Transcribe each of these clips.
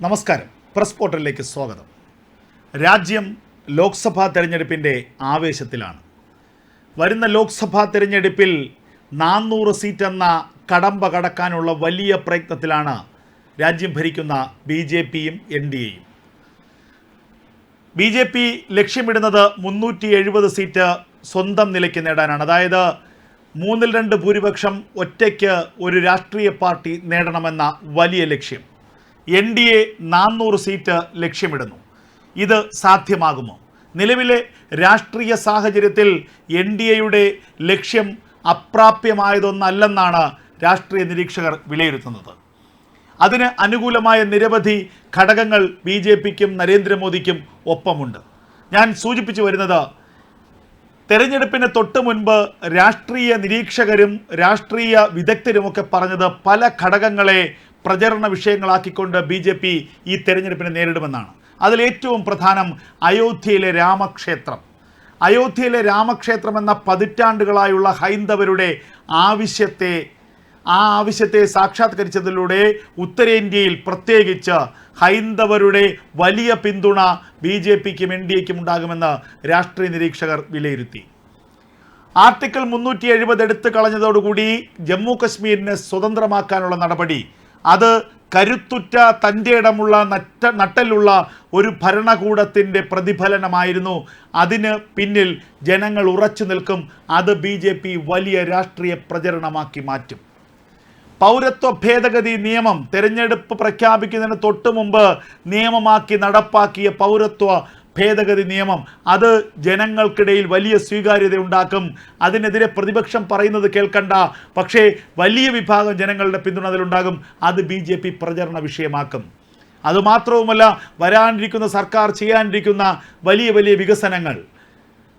നമസ്കാരം. പ്രസ് പോർട്ടലിലേക്ക് സ്വാഗതം. രാജ്യം ലോക്സഭാ തെരഞ്ഞെടുപ്പിന്റെ ആവേശത്തിലാണ്. വരുന്ന ലോക്സഭാ തെരഞ്ഞെടുപ്പിൽ നാനൂറ് സീറ്റ് എന്ന കടമ്പ കടക്കാനുള്ള വലിയ പ്രയത്നത്തിലാണ് രാജ്യം ഭരിക്കുന്ന ബി ജെ പിയും എൻ ഡി എയും. ബി ജെ പി ലക്ഷ്യമിടുന്നത് മുന്നൂറ്റി എഴുപത് സീറ്റ് സ്വന്തം നിലയ്ക്ക് നേടാനാണ്. അതായത് മൂന്നിൽ രണ്ട് ഭൂരിപക്ഷം ഒറ്റയ്ക്ക് ഒരു രാഷ്ട്രീയ പാർട്ടി നേടണമെന്ന വലിയ ലക്ഷ്യം. എൻ ഡി എ നാനൂറ് സീറ്റ് ലക്ഷ്യമിടുന്നു. ഇത് സാധ്യമാകുമോ? നിലവിലെ രാഷ്ട്രീയ സാഹചര്യത്തിൽ എൻ ഡി എയുടെ ലക്ഷ്യം അപ്രാപ്യമായതൊന്നല്ലെന്നാണ് രാഷ്ട്രീയ നിരീക്ഷകർ വിലയിരുത്തുന്നത്. അതിന് അനുകൂലമായ നിരവധി ഘടകങ്ങൾ ബി ജെ പിക്കും നരേന്ദ്രമോദിക്കും ഒപ്പമുണ്ട്. ഞാൻ സൂചിപ്പിച്ചു വരുന്നത് തെരഞ്ഞെടുപ്പിന് തൊട്ട് മുൻപ് രാഷ്ട്രീയ നിരീക്ഷകരും രാഷ്ട്രീയ വിദഗ്ധരുമൊക്കെ പറഞ്ഞത് പല ഘടകങ്ങളെ പ്രചരണ വിഷയങ്ങളാക്കിക്കൊണ്ട് ബി ജെ പി ഈ തെരഞ്ഞെടുപ്പിനെ നേരിടുമെന്നാണ്. അതിലേറ്റവും പ്രധാനം അയോധ്യയിലെ രാമക്ഷേത്രം. അയോധ്യയിലെ രാമക്ഷേത്രം എന്ന പതിറ്റാണ്ടുകളായുള്ള ഹൈന്ദവരുടെ ആവശ്യത്തെ ആ ആവശ്യത്തെ സാക്ഷാത്കരിച്ചതിലൂടെ ഉത്തരേന്ത്യയിൽ പ്രത്യേകിച്ച് ഹൈന്ദവരുടെ വലിയ പിന്തുണ ബി ജെ പിക്കും എൻ ഡി എക്കും ഉണ്ടാകുമെന്ന് രാഷ്ട്രീയ നിരീക്ഷകർ വിലയിരുത്തി. ആർട്ടിക്കിൾ മുന്നൂറ്റി എഴുപത് എടുത്തു കളഞ്ഞതോടുകൂടി ജമ്മു കശ്മീരിനെ സ്വതന്ത്രമാക്കാനുള്ള നടപടി അത് കരുത്തുറ്റ തന്റെ ഇടമുള്ള നറ്റ നട്ടലുള്ള ഒരു ഭരണകൂടത്തിന്റെ പ്രതിഫലനമായിരുന്നു. അതിന് പിന്നിൽ ജനങ്ങൾ ഉറച്ചു നിൽക്കും. അത് ബി ജെ പി വലിയ രാഷ്ട്രീയ പ്രചരണമാക്കി മാറ്റും. പൗരത്വ ഭേദഗതി നിയമം തെരഞ്ഞെടുപ്പ് പ്രഖ്യാപിക്കുന്നതിന് തൊട്ടു മുമ്പ് നിയമമാക്കി നടപ്പാക്കിയ പൗരത്വ ഭേദഗതി നിയമം. അത് ജനങ്ങൾക്കിടയിൽ വലിയ സ്വീകാര്യത ഉണ്ടാക്കും അതിനെതിരെ പ്രതിപക്ഷം പറയുന്നത് കേൾക്കണ്ട. പക്ഷേ വലിയ വിഭാഗം ജനങ്ങളുടെ പിന്തുണ അതിലുണ്ടാകും. അത് ബി ജെ പി പ്രചരണ വിഷയമാക്കും. അതുമാത്രവുമല്ല വരാനിരിക്കുന്ന സർക്കാർ ചെയ്യാനിരിക്കുന്ന വലിയ വലിയ വികസനങ്ങൾ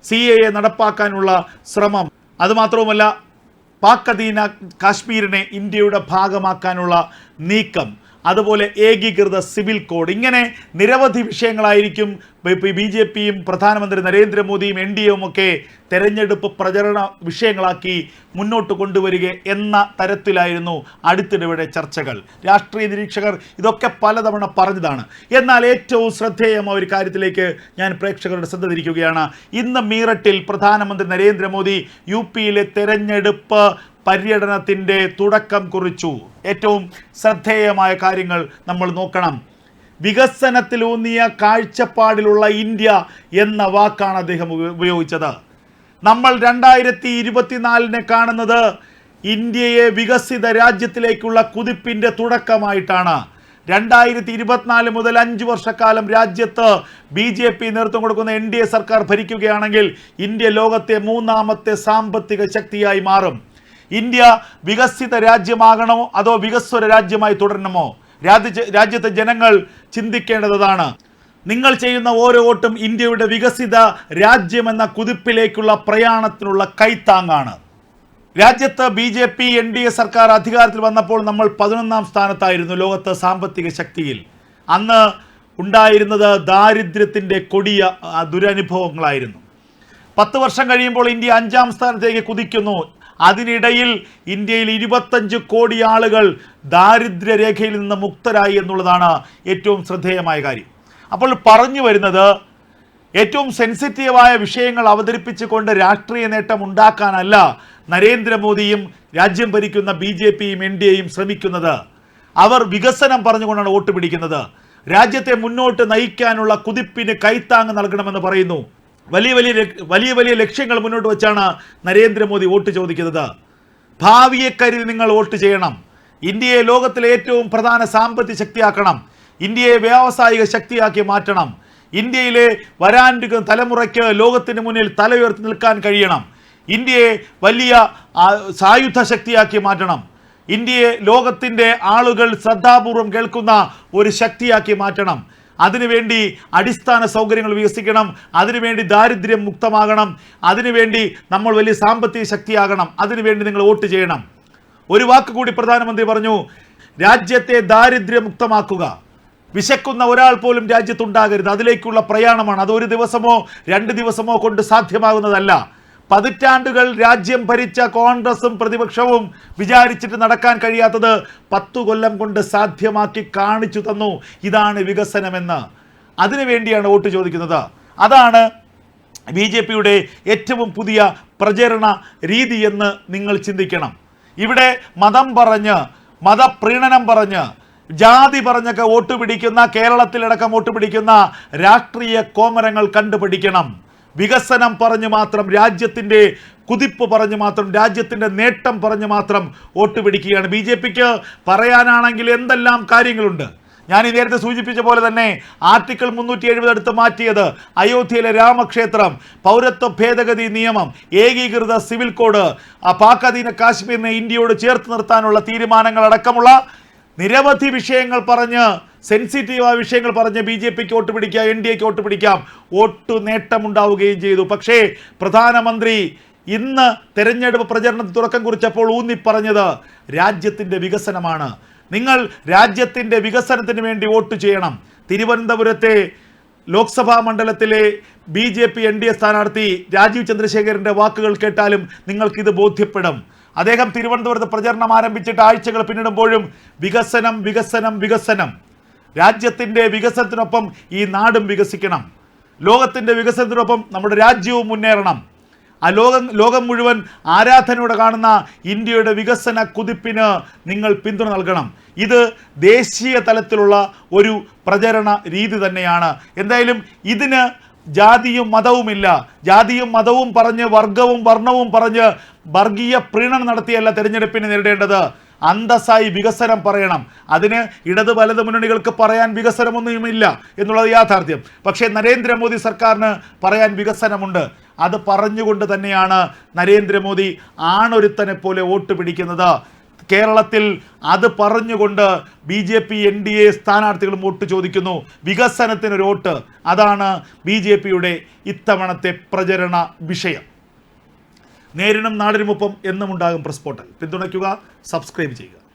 സി എ നടപ്പാക്കാനുള്ള ശ്രമം. അതുമാത്രവുമല്ല പാക് അധീന കാശ്മീരിനെ ഇന്ത്യയുടെ ഭാഗമാക്കാനുള്ള നീക്കം. അതുപോലെ ഏകീകൃത സിവിൽ കോഡ്. ഇങ്ങനെ നിരവധി വിഷയങ്ങളായിരിക്കും ബി ജെ പിയും പ്രധാനമന്ത്രി നരേന്ദ്രമോദിയും എൻ ഡി എയും ഒക്കെ തെരഞ്ഞെടുപ്പ് പ്രചരണ വിഷയങ്ങളാക്കി മുന്നോട്ട് കൊണ്ടുവരിക എന്ന തരത്തിലായിരുന്നു അടുത്തിടെ ചർച്ചകൾ. രാഷ്ട്രീയ നിരീക്ഷകർ ഇതൊക്കെ പലതവണ പറഞ്ഞതാണ്. എന്നാൽ ഏറ്റവും ശ്രദ്ധേയമായ ഒരു കാര്യത്തിലേക്ക് ഞാൻ പ്രേക്ഷകരുടെ ശ്രദ്ധ തിരിക്കുകയാണ് ഇന്ന് മീററ്റിൽ പ്രധാനമന്ത്രി നരേന്ദ്രമോദി യു പിയിലെ തെരഞ്ഞെടുപ്പ് പര്യടനത്തിന്റെ തുടക്കം കുറിച്ചു. ഏറ്റവും ശ്രദ്ധേയമായ കാര്യങ്ങൾ നമ്മൾ നോക്കണം. വികസനത്തിലൂന്നിയ കാഴ്ചപ്പാടിലുള്ള ഇന്ത്യ എന്ന വാക്കാണ് അദ്ദേഹം ഉപയോഗിച്ചത്. നമ്മൾ രണ്ടായിരത്തി ഇരുപത്തിനാലിനെ കാണുന്നത് ഇന്ത്യയെ വികസിത രാജ്യത്തിലേക്കുള്ള കുതിപ്പിന്റെ തുടക്കമായിട്ടാണ്. രണ്ടായിരത്തി ഇരുപത്തിനാല് മുതൽ അഞ്ച് വർഷക്കാലം രാജ്യത്ത് ബി ജെ പി നേതൃത്വം കൊടുക്കുന്ന എൻ ഡി എ സർക്കാർ ഭരിക്കുകയാണെങ്കിൽ ഇന്ത്യ ലോകത്തെ മൂന്നാമത്തെ സാമ്പത്തിക ശക്തിയായി മാറും. ഇന്ത്യ വികസിത രാജ്യമാകണമോ അതോ വികസ്വര രാജ്യമായി തുടരണമോ? രാജ്യ രാജ്യത്തെ ജനങ്ങൾ ചിന്തിക്കേണ്ടതാണ്. നിങ്ങൾ ചെയ്യുന്ന ഓരോ വോട്ടും ഇന്ത്യയുടെ വികസിത രാജ്യമെന്ന കുതിപ്പിലേക്കുള്ള പ്രയാണത്തിനുള്ള കൈത്താങ്ങാണ്. രാജ്യത്ത് B J P N D A സർക്കാർ അധികാരത്തിൽ വന്നപ്പോൾ നമ്മൾ പതിനൊന്നാം സ്ഥാനത്തായിരുന്നു ലോകത്ത് സാമ്പത്തിക ശക്തിയിൽ. അന്ന് ഉണ്ടായിരുന്നത് ദാരിദ്ര്യത്തിന്റെ കൊടിയ ദുരനുഭവങ്ങളായിരുന്നു. പത്ത് വർഷം കഴിയുമ്പോൾ ഇന്ത്യ അഞ്ചാം സ്ഥാനത്തേക്ക് കുതിക്കുന്നു. അതിനിടയിൽ ഇന്ത്യയിൽ ഇരുപത്തഞ്ച് കോടി ആളുകൾ ദാരിദ്ര്യരേഖയിൽ നിന്ന് മുക്തരായി എന്നുള്ളതാണ് ഏറ്റവും ശ്രദ്ധേയമായ കാര്യം. അപ്പോൾ പറഞ്ഞു വരുന്നത് ഏറ്റവും സെൻസിറ്റീവായ വിഷയങ്ങൾ അവതരിപ്പിച്ചുകൊണ്ട് രാഷ്ട്രീയ നേട്ടം ഉണ്ടാക്കാനല്ല നരേന്ദ്രമോദിയും രാജ്യം ഭരിക്കുന്ന ബി ജെ പിയും എൻ ഡി എയും ശ്രമിക്കുന്നത്. അവർ വികസനം പറഞ്ഞുകൊണ്ടാണ് വോട്ട് പിടിക്കുന്നത്. രാജ്യത്തെ മുന്നോട്ട് നയിക്കാനുള്ള കുതിപ്പിന് കൈത്താങ് നൽകണമെന്ന് പറയുന്നു. വലിയ വലിയ വലിയ വലിയ ലക്ഷ്യങ്ങൾ മുന്നോട്ട് വെച്ചാണ് നരേന്ദ്രമോദി വോട്ട് ചോദിക്കുന്നത്. ഭാവിയെ കരുതി നിങ്ങൾ വോട്ട് ചെയ്യണം. ഇന്ത്യയെ ലോകത്തിലെ ഏറ്റവും പ്രധാന സാമ്പത്തിക ശക്തിയാക്കണം. ഇന്ത്യയെ വ്യാവസായിക ശക്തിയാക്കി മാറ്റണം. ഇന്ത്യയിലെ വരാനിരിക്കുന്ന തലമുറയ്ക്ക് ലോകത്തിന് മുന്നിൽ തല ഉയർത്തി നിൽക്കാൻ കഴിയണം. ഇന്ത്യയെ വലിയ സായുധ ശക്തിയാക്കി മാറ്റണം. ഇന്ത്യയെ ലോകത്തിന്റെ ആളുകൾ ശ്രദ്ധാപൂർവം കേൾക്കുന്ന ഒരു ശക്തിയാക്കി മാറ്റണം. അതിനുവേണ്ടി അടിസ്ഥാന സൗകര്യങ്ങൾ വികസിക്കണം അതിനുവേണ്ടി ദാരിദ്ര്യം മുക്തമാകണം അതിനുവേണ്ടി നമ്മൾ വലിയ സാമ്പത്തിക ശക്തിയാകണം അതിനുവേണ്ടി നിങ്ങൾ വോട്ട് ചെയ്യണം. ഒരു വാക്ക് കൂടി പ്രധാനമന്ത്രി പറഞ്ഞു രാജ്യത്തെ ദാരിദ്ര്യമുക്തമാക്കുക വിശക്കുന്ന ഒരാൾ പോലും രാജ്യത്തുണ്ടാകരുത്. അതിലേക്കുള്ള പ്രയാണമാണ്. അത് ഒരു ദിവസമോ രണ്ട് ദിവസമോ കൊണ്ട് സാധ്യമാകുന്നതല്ല. പതിറ്റാണ്ടുകൾ രാജ്യം ഭരിച്ച കോൺഗ്രസും പ്രതിപക്ഷവും വിചാരിച്ചിട്ട് നടക്കാൻ കഴിയാത്തത് പത്തു കൊല്ലം കൊണ്ട് സാധ്യമാക്കി കാണിച്ചു തന്നു. ഇതാണ് വികസനമെന്ന് അതിനുവേണ്ടിയാണ് വോട്ട് ചോദിക്കുന്നത്. അതാണ് ബി ജെ പിയുടെ ഏറ്റവും പുതിയ പ്രചരണ രീതി എന്ന് നിങ്ങൾ ചിന്തിക്കണം. ഇവിടെ മതം പറഞ്ഞ് മതപ്രീണനം പറഞ്ഞ് ജാതി പറഞ്ഞൊക്കെ വോട്ട് പിടിക്കുന്ന കേരളത്തിലടക്കം വോട്ട് പിടിക്കുന്ന രാഷ്ട്രീയ കോമരങ്ങൾ കണ്ടുപിടിക്കണം. വികസനം പറഞ്ഞു മാത്രം രാജ്യത്തിന്റെ കുതിപ്പ് പറഞ്ഞു മാത്രം രാജ്യത്തിന്റെ നേട്ടം പറഞ്ഞു മാത്രം വോട്ട് പിടിക്കുകയാണ്. ബി ജെ പിക്ക് പറയാനാണെങ്കിൽ എന്തെല്ലാം കാര്യങ്ങളുണ്ട്? ഞാൻ ഈ നേരത്തെ സൂചിപ്പിച്ച പോലെ തന്നെ ആർട്ടിക്കിൾ മുന്നൂറ്റി എഴുപത് എടുത്ത് മാറ്റിയത് അയോധ്യയിലെ രാമക്ഷേത്രം പൗരത്വ ഭേദഗതി നിയമം ഏകീകൃത സിവിൽ കോഡ് പാക് അധീന കാശ്മീരിനെ ഇന്ത്യയോട് ചേർത്ത് നിർത്താനുള്ള തീരുമാനങ്ങൾ അടക്കമുള്ള നിരവധി വിഷയങ്ങൾ പറഞ്ഞ് സെൻസിറ്റീവായ വിഷയങ്ങൾ പറഞ്ഞ് ബി ജെ പിക്ക് വോട്ട് പിടിക്കാം എൻ ഡി എക്ക് വോട്ട് പിടിക്കാം. വോട്ട് നേട്ടമുണ്ടാവുകയും ചെയ്തു. പക്ഷേ പ്രധാനമന്ത്രി ഇന്ന് തെരഞ്ഞെടുപ്പ് പ്രചരണത്തിന് തുടക്കം കുറിച്ചപ്പോൾ ഊന്നിപ്പറഞ്ഞത് രാജ്യത്തിന്റെ വികസനമാണ്. നിങ്ങൾ രാജ്യത്തിന്റെ വികസനത്തിന് വേണ്ടി വോട്ട് ചെയ്യണം. തിരുവനന്തപുരത്തെ ലോക്സഭാ മണ്ഡലത്തിലെ B J P N D A സ്ഥാനാർത്ഥി രാജീവ് ചന്ദ്രശേഖരന്റെ വാക്കുകൾ കേട്ടാലും നിങ്ങൾക്കിത് ബോധ്യപ്പെടും. അദ്ദേഹം തിരുവനന്തപുരത്ത് പ്രചരണം ആരംഭിച്ചിട്ട് ആഴ്ചകൾ പിന്നിടുമ്പോഴും വികസനം വികസനം വികസനം. രാജ്യത്തിന്റെ വികസനത്തിനൊപ്പം ഈ നാടും വികസിക്കണം. ലോകത്തിന്റെ വികസനത്തിനൊപ്പം നമ്മുടെ രാജ്യവും മുന്നേറണം. ആ ലോകം ലോകം മുഴുവൻ ആരാധനയോടെ കാണുന്ന ഇന്ത്യയുടെ വികസന കുതിപ്പിന് നിങ്ങൾ പിന്തുണ നൽകണം. ഇത് ദേശീയ തലത്തിലുള്ള ഒരു പ്രചരണ രീതി തന്നെയാണ്. എന്തായാലും ഇതിന് ജാതിയും മതവുമില്ല. ജാതിയും മതവും പറഞ്ഞ് വർഗവും വർണവും പറഞ്ഞ് വർഗീയ പ്രീണനം നടത്തിയല്ല തെരഞ്ഞെടുപ്പിനെ നേരിടേണ്ടത്. അന്തസ്സായി വികസനം പറയണം. അതിന് ഇടത് വലത് മുന്നണികൾക്ക് പറയാൻ വികസനമൊന്നുമില്ല എന്നുള്ളത് യാഥാർത്ഥ്യം. പക്ഷേ നരേന്ദ്രമോദി സർക്കാരിന് പറയാൻ വികസനമുണ്ട്. അത് പറഞ്ഞുകൊണ്ട് തന്നെയാണ് നരേന്ദ്രമോദി ആണൊരുത്തനെ പോലെ വോട്ട് പിടിക്കുന്നത്. കേരളത്തിൽ അത് പറഞ്ഞുകൊണ്ട് B J P N D A സ്ഥാനാർത്ഥികളും വോട്ട് ചോദിക്കുന്നു. വികസനത്തിനൊരു വോട്ട്. അതാണ് ബി ജെ പിയുടെ ഇത്തവണത്തെ പ്രചരണ വിഷയം. നേരിനും നാടിനുമൊപ്പം എന്നും ഉണ്ടാകും പ്രസ് പോർട്ടൽ പിന്തുണയ്ക്കുക സബ്സ്ക്രൈബ് ചെയ്യുക.